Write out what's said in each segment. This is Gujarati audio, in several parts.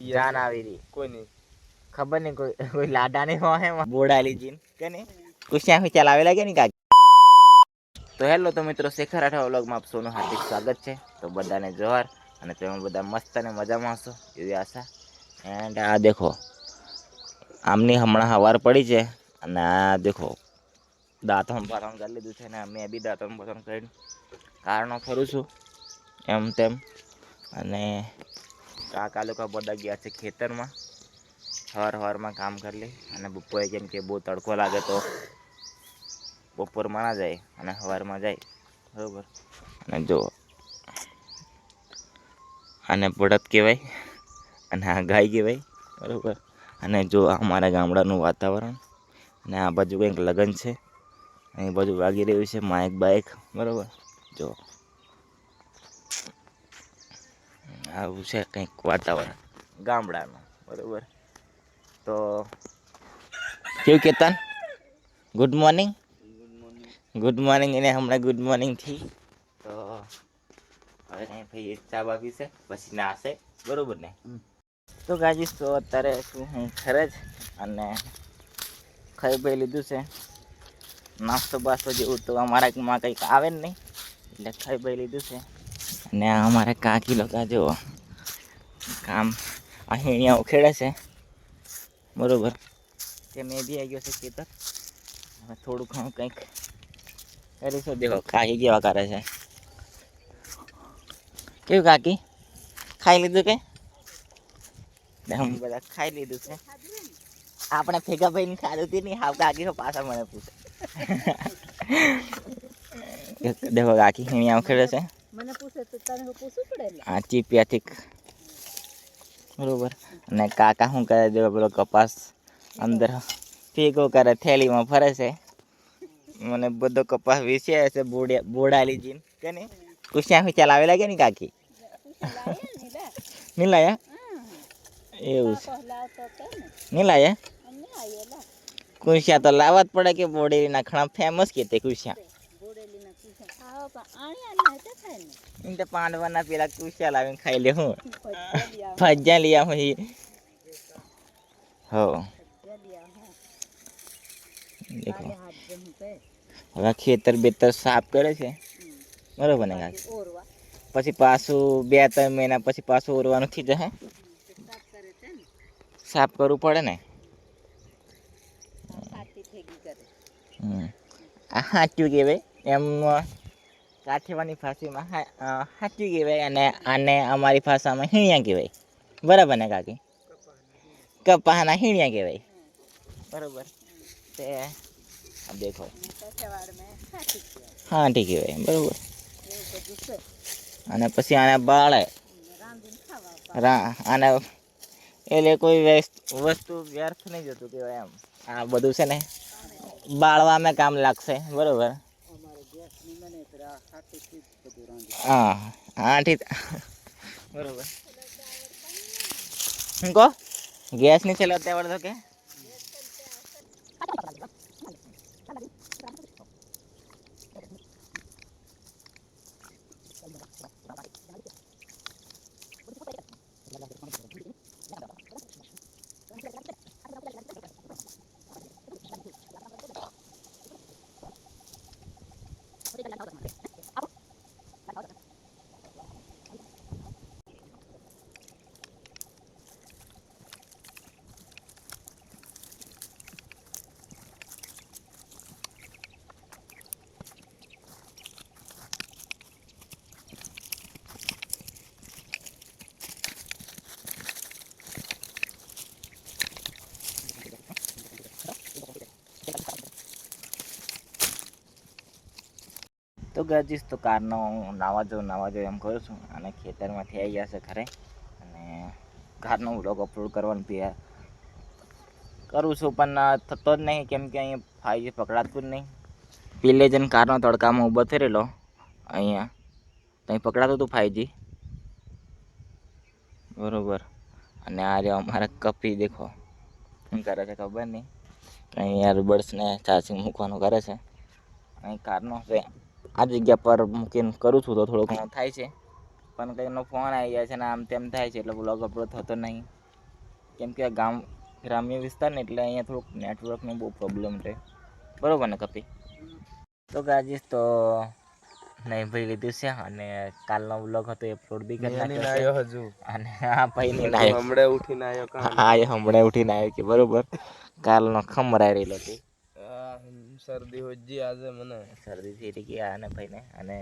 જાન આવી રહી. કોઈ નહીં. ખબર નહીં કોઈ કોઈ લાડા નહીં હોય બોડાલી જીન. કે નહીં? કુશિયા હું ચલાવેલા કે નહીં કાકી તો હેલો તો મિત્રો શેખર આઠા વ્લોગમાં આપ સૌનું હાર્દિક સ્વાગત છે. તો બધાને જોહાર અને તમે બધા મસ્ત અને મજામાં હશો એવી આશા. એન્ડ આ દેખો આમની હમણાં હવાર પડી છે અને આ દેખો દાંતમ પાથમ કરી લીધું છે ને મેં બી દાંતમ પાથમ કરીને. કારણો ફરું છું એમ તેમ. અને કાકા લોકો બધા ગયા છે ખેતરમાં. હર હરમાં કામ કરી લે અને બપોરે કેમ કે બહુ તડકો લાગે તો બપોરમાં ના જાય અને સવારમાં જાય. બરાબર? અને જો, આને બળદ કહેવાય અને આ ગાય કહેવાય. બરાબર? અને જો આ અમારા ગામડાનું વાતાવરણ અને આ બાજુ કંઈક લગ્ન છે. અહીં બાજુ વાગી રહ્યું છે માઇક બાઇક બરાબર? જો. આવું છે કંઈક વાતાવરણ. ગામડાનું બરાબર? તો કેવું Ketan? Good morning good morning એને હમણાં ગુડ મોર્નિંગથી તો હવે કંઈ ભાઈ ચા બાપી છે પછી નાશે બરાબર ને? તો ગાજીશ તો અત્યારે શું હું ઘરે જ અને ખાઈ ભાઈ લીધું છે. નાસ્તો બાસ્તો જેવું તો અમારામાં કંઈક આવે જ નહીં એટલે ખાઈ ભાઈ લીધું છે. અને આ અમારે કાકી લોકો જો કામ અહીં અહીંયા ઉખેડે છે. બરોબર. તે મેં બી આવી ગયો છે ખેતર. હવે થોડું ઘણું કંઈક કરીશું. દેખો, કાકી કેવા કરે છે. કેવું કાકી? ખાઈ લીધું કે? બધા ખાઈ લીધું છે. આપણે ભેગા ભાઈને ખાધું હતી નહીં. હાવ કાકી પાછા મને પૂછે. દેખો, કાકી અહીંયા ઉખેડે છે. મને પૂછે તો તને હું પૂછવું પડે ને આ ચીપિયાથી બરોબર અને કાકા શું કરે દેવો પેલો કપાસ અંદર ભેગો કરે થેલીમાં ફરે છે મને બધો કપાસ વેચે છે બોડે બોડાલી જીન કે નહીં કુશિયા હું ચલાવેલા કે નહીં કાકી નહીં લાયા એવું છે પહેલા તો કે ને નહીં લાયા અમને આયેલા કુશિયા તો લાવવા જ પડે કે બોડેલીના ઘણા ફેમસ કે તે કુશિયા બોડેલી ના તે પાંડવાના પેલા કુશિયા લાવીને ખાઈ લે હું. હું. લઈ આવું હો. દેખો. હવે ખેતર બેતર સાફ કરે છે. બરોબર ને પછી પાછું બે ત્રણ મહિના પછી પાછું ઓરવાનું થઈ જશે સાફ કરવું પડે ને? હા હમ. આ સાચું કહેવાય. એમ કાઠિયાવાની ભાષામાં હાચી કહેવાય અને આને અમારી ભાષામાં હીણિયા કહેવાય. બરાબર ને કાકી? કપાહના હીણિયા કહેવાય. બરાબર. તે દેખો. હા, ઠીક કહેવાય. બરોબર. અને પછી આને બાળે. આને એટલે કોઈ વસ્તુ વ્યર્થ નહીં જતું કહેવાય એમ. આ બધું છે ને, બાળવામાં કામ લાગશે. બરોબર. અમારે ગેસની મને તો કાઠીથી જ બધું રાંધી હા હા ઠીક બરોબર શું કહો ગેસ નહીં ચલાવતા આવડતો કે તો ગાજીશ તો કારનો હું નાવા જાઉં નાવા જાઉં એમ કરું છું અને ખેતરમાંથી આવી છે ખરે અને કારનો વ્લોગ અપલોડ કરવાનું બી કરું છું, પણ થતો જ નહીં, કેમ કે અહીંયા ફાઈજી પકડાતું જ નહીં. પેલે જઈને કારનો તડકામાં ઊભો થઈ રહેલો અહીંયા ત્યાં પકડાતું હતું ફાઈજી બરોબર. અને આ રહ્યો અમારા કપી, દેખો. શું કરે છે ખબર નહીં. અહીંયા યાર ચાર્જિંગ મૂકવાનું કરે છે. અહીં કારનો છે. આ જગ્યા પર મૂકીને કરું છું તો થોડો ઘણો થાય છે. પણ કંઈનો ફોન આવી જાય છે ને આમ તેમ થાય છે એટલે બ્લોગ અપલોડ થતો નહીં. કેમ કે આ ગામ ગ્રામ્ય વિસ્તાર ને એટલે અહીંયા થોડુંક નેટવર્કનો બહુ પ્રોબ્લેમ રહે. બરોબર ને કપી તો ગાજીસ તો નહીં ભાઈ લીધું છે અને કાલનો બ્લોગ હતો એ અપલોડ બી કરી નાખ્યો હજુ. અને આ ભાઈની નાયો. હમણાં ઉઠીને આવ્યો હા એ હમણાં ઉઠીને આવ્યો કે બરોબર. કાલનો ખમરાઈ રહેલો હતી. શરદી હોજી આજે મને. શરદી થઈ ગઈ આને ભાઈને. અને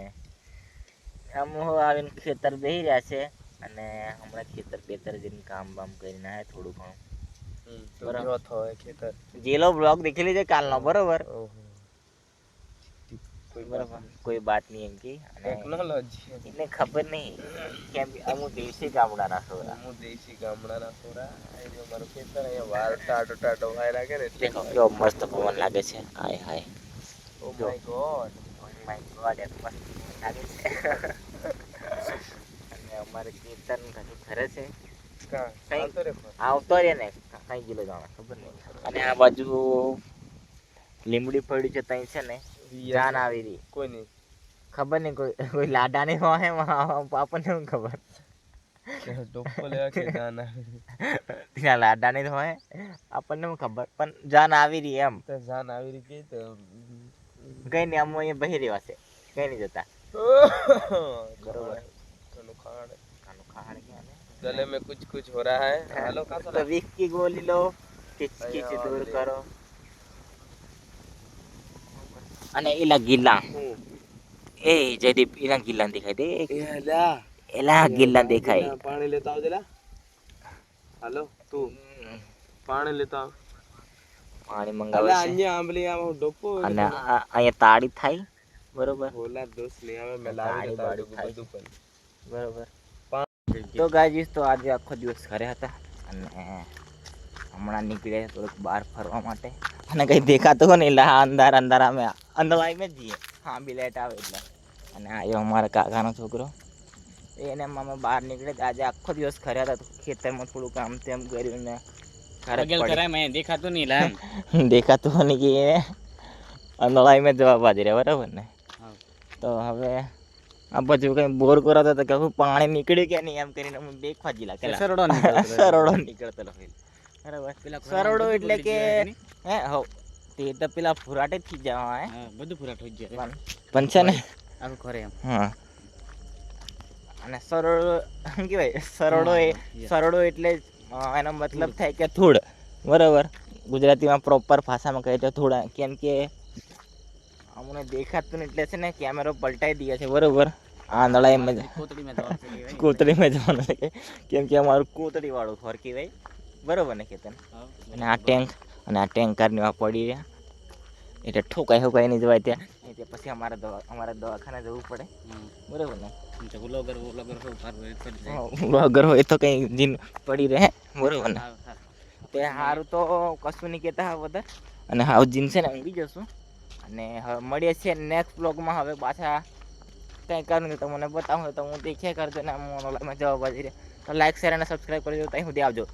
આમ હું આવીને ખેતર બેહી રહ્યા છે. અને હમણાં ખેતર બેતર જઈને કામ બામ કરીને આવ્યા થોડું ઘણું. જેલો બ્લોગ દેખેલી છે કાલનો બરોબર? બરોબર. કોઈ બાત નહીં એમ કે. ટેકનોલોજી એને ખબર નહીં કેમ કે અમુક દેશી ગામડાના છોરા. હું દેશી ગામડાના છોરા. એ મારું ખેતર અહીંયા વાર ટાટો ટાટો વાય લાગે ને દેખો કેવો મસ્ત પવન લાગે છે. Hi hi. Oh my god my god એક મસ્ત લાગે છે. અને અમારે કીર્તન ઘણું ખરે છે. આવતો રે ને કઈ ગયેલો જાણે ખબર નહીં. અને આ બાજુ લીમડી પડી છે ત્યાં છે ને જાન આવી રહી કોઈ નહીં ખબર નહીં કોઈ કોઈ લાડા નહીં હોય એમાં આપણને શું ખબર ડોપ્પો લેવા કે જાના ત્યાં લાડા નહીં હોય આપણને શું ખબર પણ જાન આવી રહી એમ તો જાન આવી રહી ગઈ તો કઈ નહીં અમો અહીંયા બહી રહેવા છે કઈ નહીં જતા बरोबर खाड़ આનું ખાણ ક્યાં ને? गले में कुछ कुछ हो रहा है हेलो कहाँ તો વીસ કી ગોલી લો કિચ કિચ દૂર કરો અને એલા ગિલ્લા એ જયદીપ એના ગિલ્લા દેખાય દે. એલા ગિલ્લા દેખાય. પાણી લેતા આવજે હાલો તું પાણી લેતા આવ. પાણી મંગાવે છે. અહીંયા આંબલી આમાં ડોપો અને અહીંયા તાળી થાય. બરોબર. બોલા દોસ્ત લે આવે મે લાવી તાળી બધું પણ. બરોબર. તો ગાજીસ તો આજે આખો દિવસ ઘરે હતા અને હમણાં નીકળ્યા થોડુંક બહાર ફરવા માટે. અને કંઈ દેખાતું હોય ને એટલે હા અંધાર અંધાર અમે અંધવાઈમાં જ જઈએ. હા બી લેટ આવે એટલે. અને આવ્યો અમારા કાકાનો છોકરો. એને અમે બહાર નીકળે આજે આખો દિવસ ખર્યા હતા ખેતરમાં થોડું કામ તેમ કર્યું ને. દેખાતું નહીં દેખાતું નહીં કે અંધવાઈમાં જવાબ હાજર બરાબર ને? તો હવે આ પછી કઈ બોર કરો તો કે પાણી નીકળ્યું કે નહીં એમ કરીને હું દેખવા જઈ લાગે સરડો નીકળતો બરાબર સરળો એટલે કે હે હો તે તો પેલા ફુરાટે જ થઈ જવા હે. બધું ફુરાટ થઈ જાય પણ છે ને આખું ખરે એમ. હા. અને સરોડો કેવાય કહેવાય? સરળો એ સરોડો સરળો એટલે એનો મતલબ થાય કે ધૂળ. બરાબર? ગુજરાતીમાં પ્રોપર ભાષામાં કહે તો થોડા કેમ કે અમને દેખાતું ને એટલે છે ને કેમેરો પલટાઈ દે છે બરોબર? એમ જ કોતડીમાં જવાનું છે કેમ કે અમારું કોતરી વાળું ઘર કહેવાય. બરોબર ને કેતન? અને આ ટેન્ક અને આ ટેન્કરની આ પડી રહ્યા એટલે ઠોકાઈ ઠોકાઈ નહીં જવાય ત્યાં. એટલે પછી અમારે દવા અમારે દવાખાને જવું પડે. બરાબર ને? હા, વગર હોય તો કંઈ જીન પડી રહે બરોબર ને? હા, હા. તે સારું તો કશું નહીં કહેતા હવે બધા. અને હાવ જીન છે ને ઊંઘી જશું અને હવે મળીએ છીએ નેક્સ્ટ બ્લોગમાં હવે પાછા કંઈ કરું તો તમને બતાવું તો હું દેખ્યા કરજો ને મોનોલાઈમાં જવાબ હાજર તો લાઈક શેર અને સબસ્ક્રાઈબ કરી દો ત્યાં સુધી આવજો.